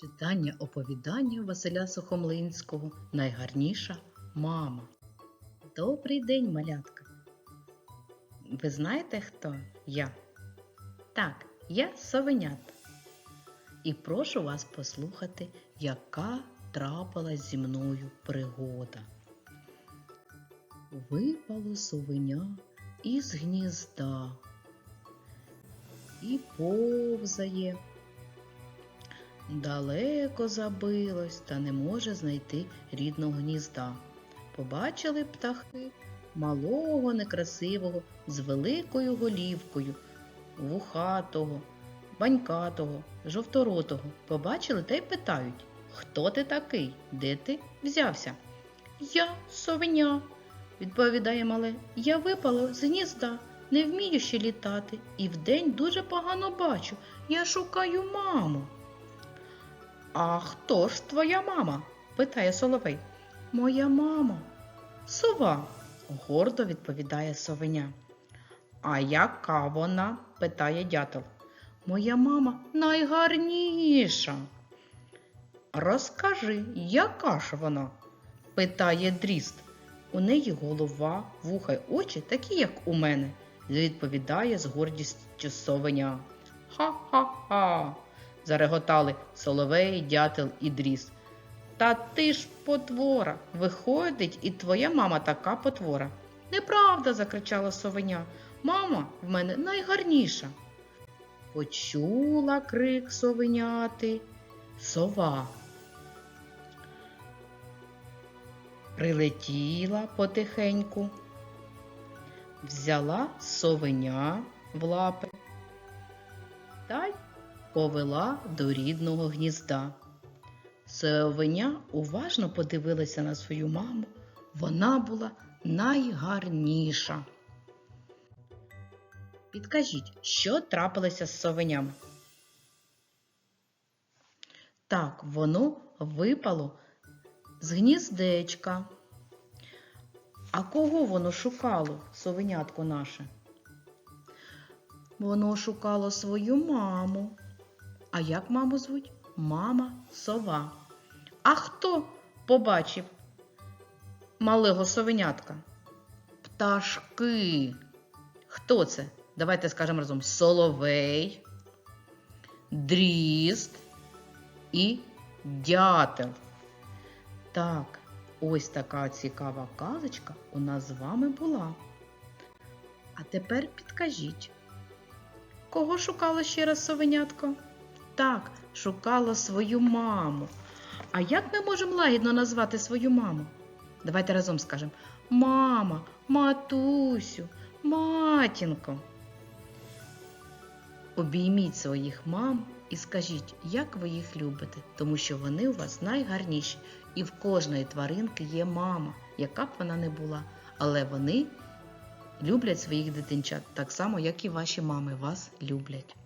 Читання оповідання Василя Сухомлинського Найгарніша мама. Добрий день, малятка. Ви знаєте, хто я? Так, я совенята. І прошу вас послухати, яка трапилась зі мною пригода. Випало совеня із гнізда і повзає. Далеко забилось та не може знайти рідного гнізда. Побачили птахи малого, некрасивого, з великою голівкою, вухатого, банькатого, жовторотого. Побачили та й питають, хто ти такий, де ти взявся? Я совеня, відповідає мале. Я випала з гнізда, не вмію ще літати, і вдень дуже погано бачу. Я шукаю маму. А хто ж твоя мама? питає Соловей. Моя мама. Сова, гордо відповідає совеня. А яка вона? питає дятел. Моя мама найгарніша. Розкажи, яка ж вона? питає дріст. У неї голова, вуха й очі такі, як у мене, відповідає з гордістю совеня. Ха-ха-ха. Зареготали соловей, дятел і дріс. Та ти ж потвора. Виходить, і твоя мама така потвора. Неправда, закричала совеня. Мама в мене найгарніша. Почула крик совеняти. Сова. Прилетіла потихеньку, взяла совеня в лапи та повела до рідного гнізда. Совеня уважно подивилася на свою маму. Вона була найгарніша. Підкажіть, що трапилося з совеням? Так, воно випало з гніздечка. А кого воно шукало, совенятко наше? Воно шукало свою маму. А як маму звуть? Мама сова. А хто побачив малого совенятка? Пташки. Хто це? Давайте скажемо разом: соловей, дріст і дятел. Так, ось така цікава казочка у нас з вами була. А тепер підкажіть, кого шукало ще раз совенятко? Так, шукало свою маму. А як ми можемо лагідно назвати свою маму? Давайте разом скажемо Мама, матусю, матінко. Обійміть своїх мам і скажіть, як ви їх любите, тому що вони у вас найгарніші. І в кожної тваринки є мама, яка б вона не була. Але вони люблять своїх дитинчат так само, як і ваші мами вас люблять.